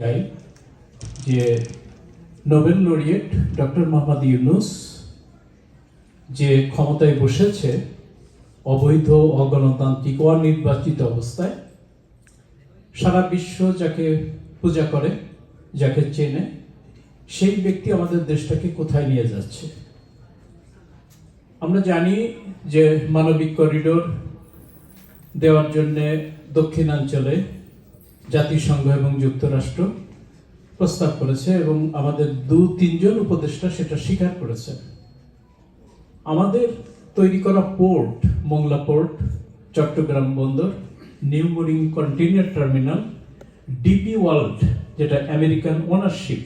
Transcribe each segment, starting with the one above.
চাই যে Nobel laureate doctor Mohammad Yunus যে ক্ষমতায় বসেছে অবৈধ অগণতান্ত্রিক অনির্বাচিত অবস্থায়, সারা বিশ্ব যাকে পূজা করে, যাকে চেনে, সেই ব্যক্তি আমাদের দেশটাকে কোথায় নিয়ে যাচ্ছে? আমরা জানি যে মানবিক করিডোর দেওয়ার জন্যে দক্ষিণাঞ্চলে জাতিসংঘ এবং যুক্তরাষ্ট্র প্রস্তাব করেছে এবং আমাদের দু তিনজন উপদেষ্টা সেটা স্বীকার করেছে। আমাদের তৈরি করা পোর্ট, মংলা পোর্ট, চট্টগ্রাম বন্দর, new mooring container terminal, DP World, যেটা আমেরিকান ওনারশিপ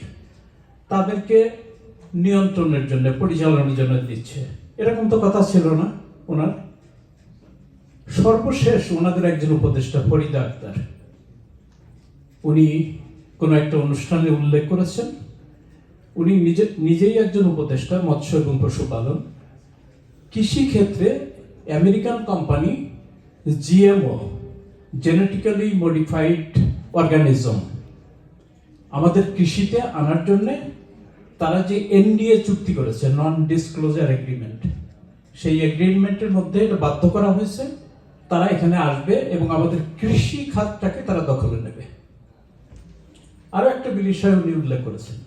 তাদেরকে নিয়ন্ত্রণের জন্য, পরিচালনার জন্য দিচ্ছে। এরকম তো কথা ছিল না ওনার। সর্বশেষ ওনাদের একজন উপদেষ্টা ফরিদা আক্তার। উনি কোনো একটা অনুষ্ঠানে উল্লেখ করেছেন। উনি নিজে, নিজেই একজন উপদেষ্টা, মৎস্য এবং পশুপালন। কৃষি ক্ষেত্রে American company GMO genetically modified organism আমাদের কৃষিতে আনার জন্য তারা যে এনডিএ চুক্তি করেছে নন ডিসক্লোজার এগ্রিমেন্ট সেই এগ্রিমেন্টের মধ্যে এটা বাধ্য করা হয়েছে। তারা এখানে আসবে এবং আমাদের কৃষি খাতটাকে তারা দখলে নেবে। আরও একটা বিষয় উনি উল্লেখ করেছেন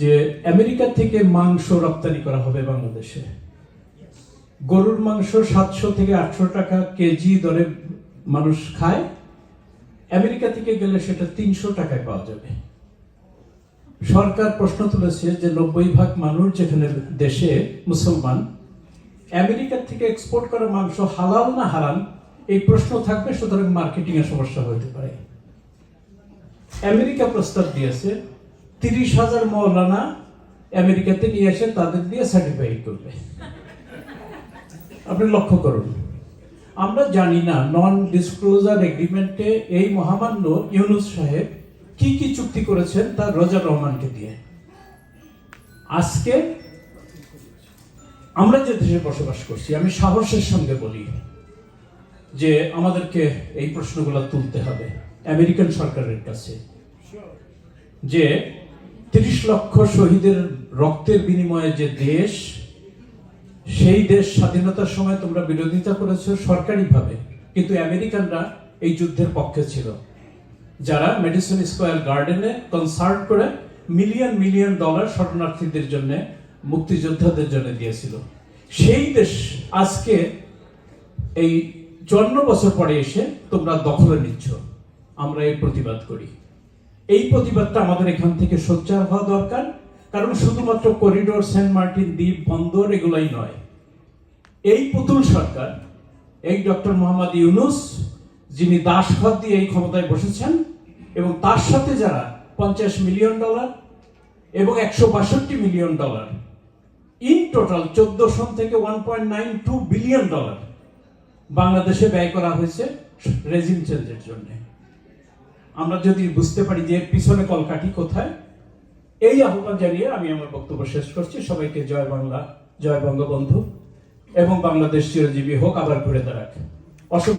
যে আমেরিকা থেকে মাংস রপ্তানি করা হবে বাংলাদেশে। গরুর মাংস সাতশো থেকে আটশো টাকা কেজি দরে মানুষ খায়। আমেরিকা থেকে গেলে সেটা তিনশো টাকায় পাওয়া যাবে। সরকার প্রশ্ন তুলেছে যে নব্বই ভাগ মানুষ যেখানে দেশে মুসলমান, আমেরিকা থেকে এক্সপোর্ট করা মাংস হালাল না হারাম, এই প্রশ্ন থাকবে, সুতরাং মার্কেটিং এর সমস্যা হতে পারে। আমেরিকা প্রস্তাব দিয়েছে, তিরিশ হাজার মৌলানা আমেরিকাতে নিয়ে এসে তাদের দিয়ে সার্টিফাই করবে। আপনি লক্ষ্য করুন, আমরা জানি না নন ডিসক্লোজার এগ্রিমেন্টে এই মহামান্য ইউনুস সাহেব কি কি চুক্তি করেছেন তার রোজা রহমানকে দিয়ে। আজকে আমরা যে দেশে বসবাস করছি, আমি সাহসের সঙ্গে বলি যে আমাদেরকে এই প্রশ্নগুলো তুলতে হবে। আমেরিকান সরকারের কাছে যে তিরিশ লক্ষ শহীদের রক্তের বিনিময়ে যে দেশ, সেই দেশ স্বাধীনতার সময় তোমরা বিরোধিতা করেছ সরকারিভাবে, কিন্তু আমেরিকানরা এই যুদ্ধের পক্ষে ছিল। যারা মেডিসিন স্কোয়ার গার্ডেনে কনসার্ট করে মিলিয়ন মিলিয়ন ডলার শরণার্থীদের জন্য, মুক্তিযোদ্ধাদের জন্য দিয়েছিল। সেই দেশ আজকে এই চুয়ান্ন বছর পরে এসে তোমরা দখলে নিচ্ছ। আমরা এই প্রতিবাদ করি। এই প্রতিবাদটা আমাদের এখান থেকে সোচ্চার হওয়া দরকার, কারণ শুধুমাত্র করিডোর, সেন্ট মার্টিন, দ্বীপ, বন্দর এগুলাই নয়। এই পুতুল সরকার, এই ডক্টর মোহাম্মদ ইউনুস, যিনি দাসখত দিয়ে এই ক্ষমতায় বসেছেন, এবং তার সাথে যারা পঞ্চাশ মিলিয়ন ডলার এবং একশো বাষট্টি মিলিয়ন ডলার, ইন টোটাল চোদ্দ সন থেকে one point nine two billion dollar বাংলাদেশে ব্যয় করা হয়েছে রেজিম চেঞ্জের জন্য। আমরা যদি বুঝতে পারি যে পিছনে কলকাঠি কোথায়, এই আহ্বান জানিয়ে আমি আমার বক্তব্য শেষ করছি। সবাইকে জয় বাংলা, জয় বঙ্গবন্ধু, এবং বাংলাদেশ চিরজীবী হোক, আবার ঘুরে দাঁড়াক। অসংখ্য